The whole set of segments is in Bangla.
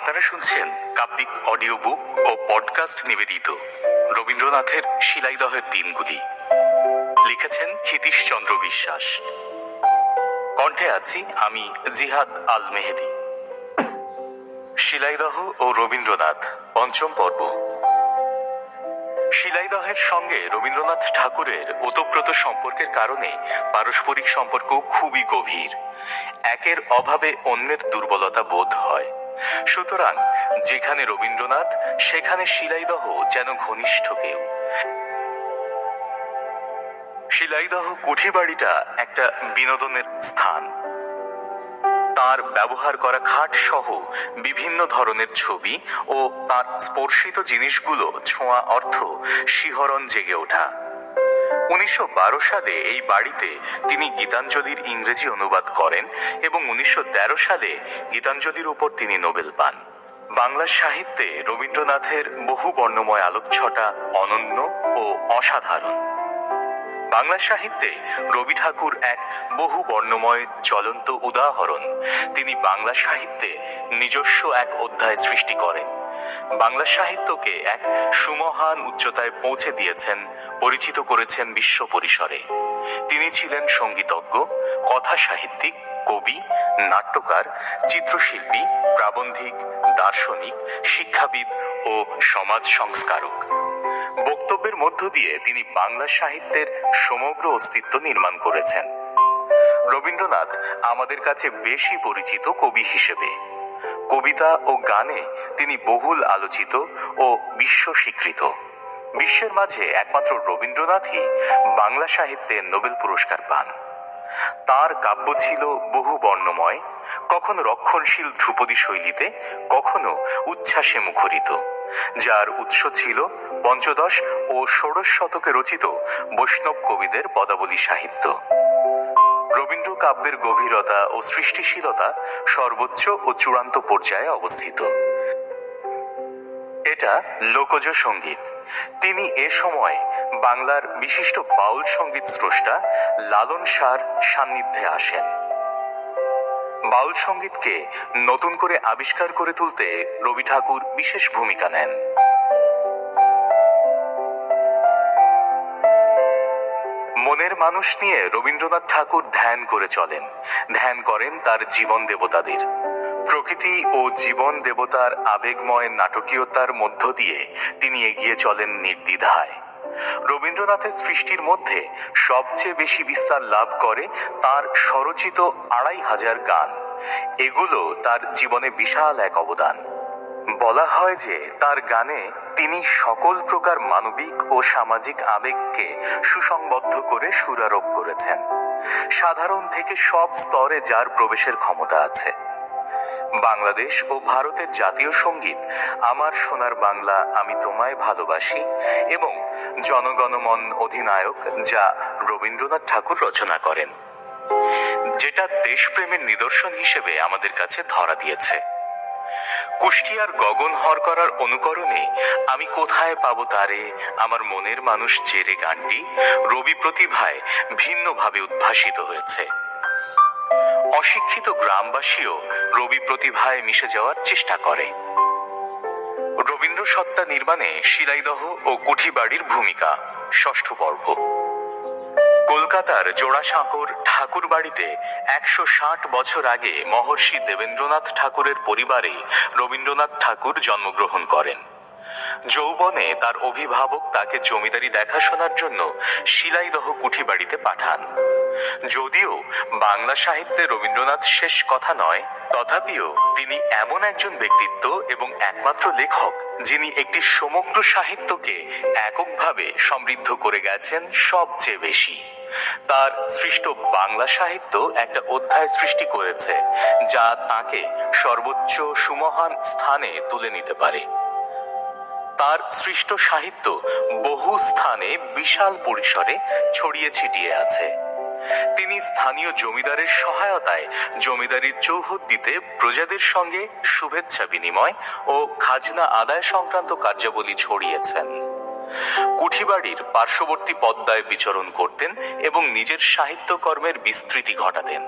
আপনারা শুনছেন কাব্যিক অডিও বুক ও পডকাস্ট নিবেদিত রবীন্দ্রনাথের শিলাইদহের দিনগুলি। লিখেছেন ক্ষিতীশ চন্দ্র বিশ্বাস। কণ্ঠে আছি আমি জিহাদ আল মেহেদি। শিলাইদহ ও রবীন্দ্রনাথ, পঞ্চম পর্ব। শিলাইদহের সঙ্গে রবীন্দ্রনাথ ঠাকুরের ওতপ্রোত সম্পর্কের কারণে পারস্পরিক সম্পর্ক খুবই গভীর। একের অভাবে অন্যের দুর্বলতা বোধ হয়। সুতরাং যেখানে রবীন্দ্রনাথ, সেখানে শিলাইদহ যেন ঘনিষ্ঠ কেউ। শিলাইদহ কুঠিবাড়িটা একটা বিনোদনের স্থান। তার ব্যবহার করা খাট সহ বিভিন্ন ধরনের ছবি ও তার স্পর্শিত জিনিসগুলো ছোঁয়া অর্থ শিহরণ জেগে ওঠা। উনিশশো বারো সালে এই বাড়িতে তিনি গীতাঞ্জলির ইংরেজি অনুবাদ করেন এবং উনিশশো তেরো সালে গীতাঞ্জলির উপর তিনি নোবেল পান। বাংলা সাহিত্যে রবীন্দ্রনাথের বহু বর্ণময় আলোকছটা অনন্য ও অসাধারণ। বাংলা সাহিত্যে রবি ঠাকুর এক বহু বর্ণময় চলন্ত উদাহরণ। তিনি বাংলা সাহিত্যে নিজস্ব এক অধ্যায় সৃষ্টি করেন। বাংলা সাহিত্যকে এক সুমহান উচ্চতায় পৌঁছে দিয়েছেন পরিচিত করেছেন বিশ্ব পরিসরে। তিনি ছিলেন সঙ্গীতজ্ঞ, কথা সাহিত্যিক, কবি, নাট্যকার, চিত্রশিল্পী, প্রাবন্ধিক, দার্শনিক, শিক্ষাবিদ ও সমাজ সংস্কারক। বক্তব্যের মধ্য দিয়ে তিনি বাংলা সাহিত্যের সমগ্র অস্তিত্ব নির্মাণ করেছেন। রবীন্দ্রনাথ আমাদের কাছে বেশি পরিচিত কবি হিসেবে। কবিতা ও গানে তিনি বহুল আলোচিত ও বিশ্ব স্বীকৃত বিশ্বের মাঝে একমাত্র রবীন্দ্রনাথই বাংলা সাহিত্যে নোবেল পুরস্কার পান। তার কাব্য ছিল বহু বর্ণময়, কখনো রক্ষণশীল ধ্রুপদী শৈলীতে, কখনো উচ্ছ্বাসে মুখরিত, যার উৎস ছিল পঞ্চদশ ও ষোড়শ শতকে রচিত বৈষ্ণব কবিদের পদাবলী সাহিত্য। রবীন্দ্র কাব্যের গভীরতা ও সৃষ্টিশীলতা সর্বোচ্চ ও চূড়ান্ত পর্যায়ে অবস্থিত। এটা লোকজ সংগীত। তিনি এ সময় বাংলার বিশিষ্ট বাউল সংগীত স্রষ্টা লালন সার সান্নিধ্যে আসেন। বাউল সঙ্গীতকে নতুন করে আবিষ্কার করে তুলতে রবি ঠাকুর বিশেষ ভূমিকা নেন। মনের মানুষ নিয়ে রবীন্দ্রনাথ ঠাকুর ধ্যান করে চলেন। ধ্যান করেন তার জীবন দেবতাদের। প্রকৃতি ও জীবন দেবতার আবেগময় নাটকীয়তার মধ্য দিয়ে তিনি এগিয়ে চলেন নির্দ্বিধায়। রবীন্দ্রনাথের সৃষ্টির মধ্যে সবচেয়ে বেশি বিস্তার লাভ করে তার স্বরচিত আড়াই হাজার গান। এগুলো তার জীবনে বিশাল এক অবদান। বলা হয় যে তার গানে তিনি সকল প্রকার মানবিক ও সামাজিক আবেগকে সুসংবদ্ধ করে সুরারোপ করেছেন। সাধারণ থেকে সব স্তরে যার প্রবেশের ক্ষমতা আছে। বাংলাদেশ ও ভারতের জাতীয় সংগীত, আমার সোনার বাংলা আমি তোমায় ভালোবাসি এবং জনগণমন অধিনায়ক যা রবীন্দ্রনাথ ঠাকুর রচনা করেন, যেটা দেশপ্রেমের নিদর্শন হিসেবে আমাদের কাছে ধরা দিয়েছে। কুষ্টিয়ার গগন হর করার অনুকরণে আমি কোথায় পাবো তারে, আমার মনের মানুষ জেরে গানটি রবি প্রতিভায় ভিন্নভাবে উদ্ভাসিত হয়েছে। অশিক্ষিত গ্রামবাসীও রবি প্রতিভায় মিশে যাওয়ার চেষ্টা করে। রবীন্দ্র সত্তা নির্মাণে শিলাইদহ ও কুঠিবাড়ির ভূমিকা, ষষ্ঠ পর্ব। কলকাতার জোড়াসাঁকোর ঠাকুর বাড়িতে একশো ষাট বছর আগে মহর্ষি দেবেন্দ্রনাথ ঠাকুরের পরিবারে রবীন্দ্রনাথ ঠাকুর জন্মগ্রহণ করেন। যৌবনে তার অভিভাবক তাকে জমিদারি দেখাশোনার জন্য শিলাইদহ কুঠিবাড়িতে পাঠান। যদিও বাংলা সাহিত্যে রবীন্দ্রনাথ শেষ কথা নয়, তথাপিও তিনি এমন একজন ব্যক্তিত্ব এবং একমাত্র লেখক যিনি একটি সমগ্র সাহিত্যকে এককভাবে সমৃদ্ধ করে গেছেন সবচেয়ে বেশি। তার সৃষ্ট বাংলা সাহিত্য একটা অধ্যায় সৃষ্টি করেছে, যা তাকে সর্বোচ্চ সুমহান স্থানে তুলে নিতে পারে। তার সৃষ্ট সাহিত্য বহু স্থানে বিশাল পরিসরে ছড়িয়ে ছিটিয়ে আছে। তিনি স্থানীয় জমিদারের সহায়তায় জমিদারির চৌহদ্দিতে প্রজাদের সঙ্গে শুভেচ্ছা বিনিময় ও খাজনা আদায় সংক্রান্ত কার্যাবলী ছড়িয়েছেন। কুঠিবাড়ির পার্শ্ববর্তী পদ্মায় বিচরণ করতেন এবং নিজের সাহিত্যকর্মের বিস্তৃতি ঘটাতেন।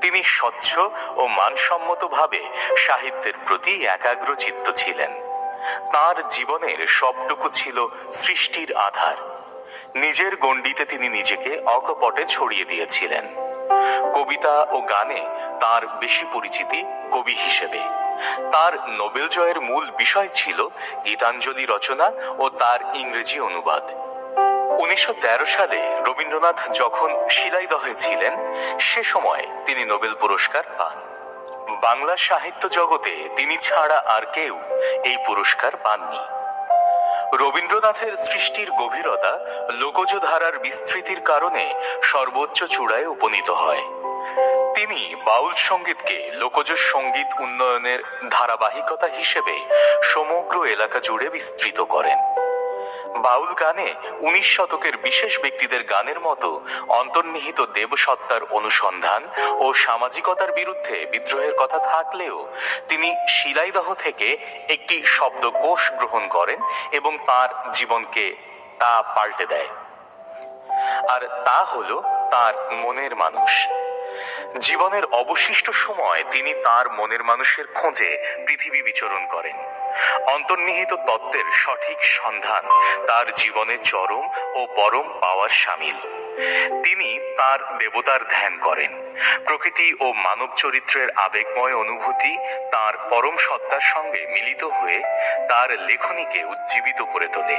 তিনি স্বচ্ছ ও মানসম্মতভাবে সাহিত্যের প্রতি একাগ্রচিত্ত ছিলেন। তার জীবনের সবটুকু ছিল সৃষ্টির আধার। নিজের গণ্ডিতে তিনি নিজেকে অকপটে ছড়িয়ে দিয়েছিলেন। কবিতা ও গানে তার বেশি পরিচিতি কবি হিসেবে। তার নোবেল জয়ের মূল বিষয় ছিল গীতাঞ্জলি রচনা ও তার ইংরেজি অনুবাদ। উনিশশো তেরো সালে রবীন্দ্রনাথ যখন শিলাইদহে ছিলেন, সে সময় তিনি নোবেল পুরস্কার পান। বাংলা সাহিত্য জগতে তিনি ছাড়া আর কেউ এই পুরস্কার পাননি। রবীন্দ্রনাথের সৃষ্টির গভীরতা লোকজ ধারার বিস্তৃতির কারণে সর্বোচ্চ চূড়ায় উপনীত হয়। তিনি বাউল সঙ্গীতকে লোকজ সংগীত উন্নয়নের ধারাবাহিকতা হিসেবে সমগ্র এলাকা জুড়ে বিস্তৃত করেন। বাউল গানে উনিশ শতকের বিশেষ ব্যক্তিদের গানের মতো অন্তর্নিহিত দেবসত্তার অনুসন্ধান ও সামাজিকতার বিরুদ্ধে বিদ্রোহের কথা থাকলেও তিনি শিলাইদহ থেকে একটি শব্দকোষ গ্রহণ করেন এবং তার জীবনকে তা পাল্টে দেয়। আর তা হলো তার মনের মানুষ। জীবনের অবশিষ্ট সময় তিনি তার মনের মানুষের খোঁজে পৃথিবী বিচরণ করেন। অন্তর্নিহিত তত্ত্বের সঠিক সন্ধান তার জীবনে চরম ও পরম পাওয়ার সামিল। তিনি তার দেবতার ধ্যান করেন। প্রকৃতি ও মানব চরিত্রের আবেগময় অনুভূতি তার পরম সত্তার সঙ্গে মিলিত হয়ে তার লেখনীকে উজ্জীবিত করে তোলে।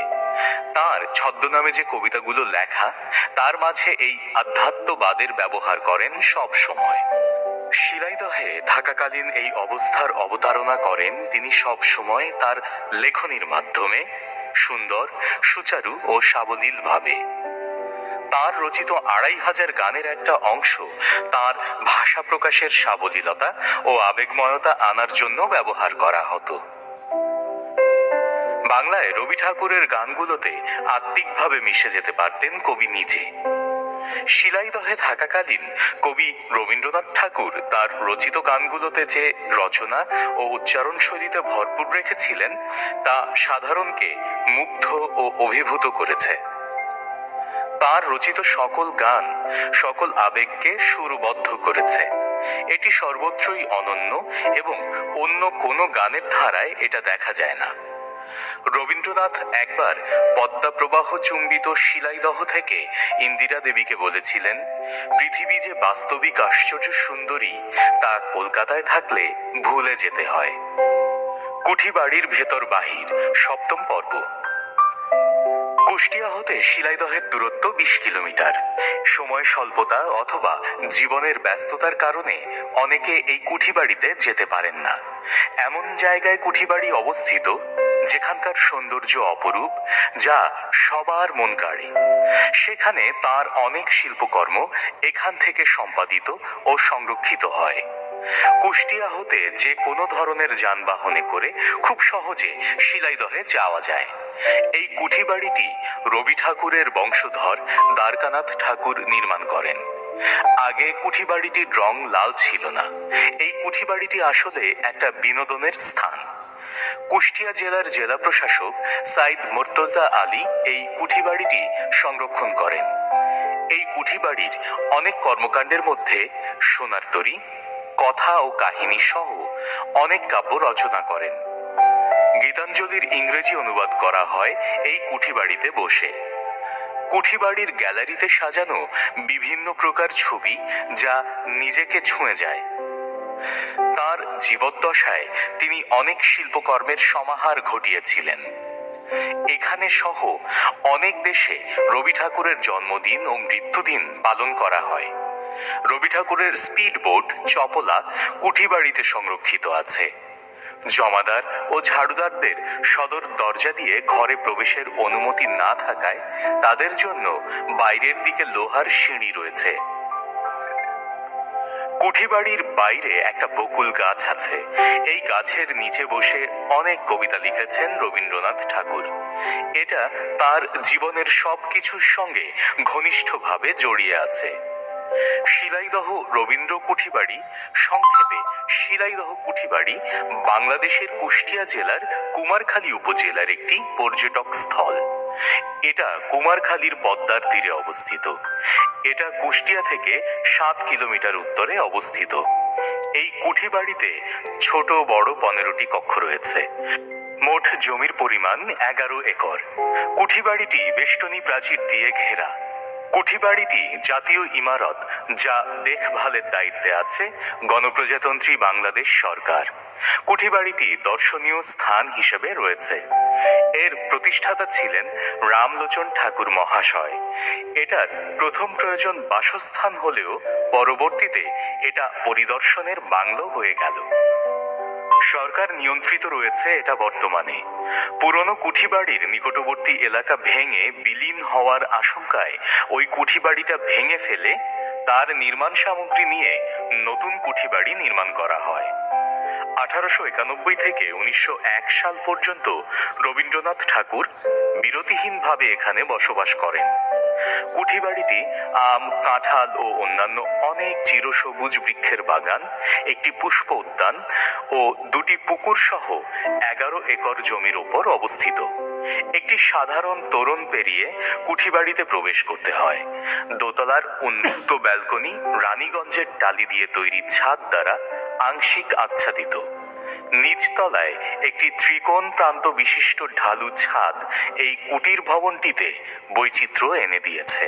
তার ছদ্মনামে যে কবিতাগুলো লেখা, তার মাঝে এই আধ্যাত্মবাদের ব্যবহার করেন সব সময়। শিলাইদহে থাকাকালীন এই অবস্থার অবতারণা করেন তিনি সব সময় তার লেখনীর মাধ্যমে, সুন্দর, সুচারু ও সাবলীল ভাবে। তার রচিত আড়াই হাজার গানের একটা অংশ তার ভাষা প্রকাশের সাবলীলতা ও আবেগময়তা আনার জন্য ব্যবহার করা হতো। বাংলায় রবি ঠাকুরের গানগুলোতে আত্মিকভাবে মিশে যেতে পারতেন কবি নিজে। শিলাইদহে থাকাকালীন কবি রবীন্দ্রনাথ ঠাকুর তার রচিত গানগুলোতে যে রচনা ও উচ্চারণ শৈলীতে ভরপুর রেখেছিলেন, তা সাধারণকে মুগ্ধ ও অভিভূত করেছে। তার রচিত সকল গান, সকল আবেগকে সুরবদ্ধ করেছে। এটি সর্বত্রই অনন্য এবং অন্য কোনো গানের ধারায় এটা দেখা যায় না। রবীন্দ্রনাথ একবার পদ্মা প্রবাহ চুম্বিত শিলাইদহ থেকে ইন্দিরা দেবীকে বলেছিলেন, পৃথিবী যে বাস্তবিক আশ্চর্য সুন্দরী, তা কলকাতায় থাকলে ভুলে যেতে হয়। কুঠিবাড়ির ভেতর বাহির, সপ্তম পর্ব। কুষ্টিয়া হতে শিলাইদহের দূরত্ব বিশ কিলোমিটার। সময় স্বল্পতা অথবা জীবনের ব্যস্ততার কারণে অনেকে এই কুঠিবাড়িতে যেতে পারেন না। এমন জায়গায় কুঠিবাড়ি অবস্থিত, যেখানকার সৌন্দর্য অপরূপ, যা সবার মন কাড়ে। সেখানে তার অনেক শিল্পকর্ম এখান থেকে সম্পাদিত ও সংরক্ষিত হয়। কুষ্টিয়া হতে যে কোনো ধরনের যানবাহনে করে খুব সহজে শিলাইদহে যাওয়া যায়। এই কুঠি বাড়িটি রবি ঠাকুরের বংশধর দ্বারকানাথ ঠাকুর নির্মাণ করেন। আগে কুঠি বাড়িটির রং লাল ছিল না। এই কুঠি বাড়িটি আসলে একটা বিনোদনের স্থান। কুষ্টিয়া জেলার জেলা প্রশাসক সাইদ মোর্তজা আলী এই কুঠি বাড়িটি সংরক্ষণ করেন। এই কুঠি বাড়ির অনেক কর্মকাণ্ডের মধ্যে সোনার তরী, কথা ও কাহিনী সহ অনেক কাব্য রচনা করেন। গীতাঞ্জলির ইংরেজি অনুবাদ করা হয় এই কুঠিবাড়িতে বসে। কুঠিবাড়ির গ্যালারিতে সাজানো বিভিন্ন প্রকার ছবি যা নিজেকে ছুঁয়ে যায়। তার জীবদ্দশায় তিনি অনেক শিল্পকর্মের সমাহার ঘটিয়েছিলেন। এখানে সহ অনেক দেশে রবি ঠাকুরের জন্মদিন ও মৃত্যুদিন পালন করা হয়। রবি ঠাকুরের স্পিড বোট চপলা কুঠিবাড়িতে সংরক্ষিত আছে। জমাদার ও ঝাড়ুদারদের সদর দরজা দিয়ে ঘরে প্রবেশের অনুমতি না থাকায় তাদের জন্য বাইরের দিকে লোহার সিঁড়ি রয়েছে। কুঠিবাড়ির বাইরে একটা বকুল গাছ আছে। এই গাছের নিচে বসে অনেক কবিতা লিখেছেন রবীন্দ্রনাথ ঠাকুর। এটা তার জীবনের সবকিছুর সঙ্গে ঘনিষ্ঠভাবে জড়িয়ে আছে। শিলাইদহ রবীন্দ্র কুঠিবাড়ি, সংক্ষেপে শিলাইদহ কুঠিবাড়ি, বাংলাদেশের কুষ্টিয়া জেলার কুমারখালী উপজেলার একটি পর্যটক স্থল। এটা কুমারখালীর পদ্মার তীরে অবস্থিত। এটা কুষ্টিয়া থেকে সাত কিলোমিটার উত্তরে অবস্থিত। এই কুঠিবাড়িতে ছোট বড় পনেরোটি কক্ষ রয়েছে। মোট জমির পরিমাণ এগারো একর। কুঠিবাড়িটি বেষ্টনী প্রাচীর দিয়ে ঘেরা। কুঠি বাড়িটি জাতীয় ইমারত, যা দেখভালের দায়িত্বে আছে গণপ্রজাতন্ত্রী বাংলাদেশ সরকার। কুঠিবাড়িটি দর্শনীয় স্থান হিসেবে রয়েছে। এর প্রতিষ্ঠাতা ছিলেন রামলোচন ঠাকুর মহাশয়। এটার প্রথম প্রয়োজন বাসস্থান হলেও পরবর্তীতে এটা পরিদর্শনের বাংলো হয়ে গেল। সরকার নিয়ন্ত্রিত রয়েছে এটা বর্তমানে। পুরনো কুঠিবাড়ির নিকটবর্তী এলাকা ভেঙে বিলীন হওয়ার আশঙ্কায় ওই কুঠিবাড়িটা ভেঙে ফেলে তার নির্মাণ সামগ্রী নিয়ে নতুন কুঠিবাড়ি নির্মাণ করা হয়। আঠারোশো একানব্বই থেকে উনিশশো এক সাল পর্যন্ত রবীন্দ্রনাথ ঠাকুর বিরতিহীনভাবে এখানে বসবাস করেন। কুঠিবাড়িটি আম, কাঁঠাল ও অন্যান্য অনেক চিরসবুজ বৃক্ষের বাগান, একটি পুষ্প উদ্যান ও দুটি পুকুর সহ এগারো একর জমির উপর অবস্থিত। একটি সাধারণ তোরণ পেরিয়ে কুঠিবাড়িতে প্রবেশ করতে হয়। দোতলার উন্মুক্ত ব্যালকনি রানীগঞ্জের টালি দিয়ে তৈরি ছাদ দ্বারা আংশিক আচ্ছাদিত। নিচতলায় একটি ত্রিকোণ প্রান্ত বিশিষ্ট ঢালু ছাদ এই কুটির ভবনটিতে বৈচিত্র্য এনে দিয়েছে।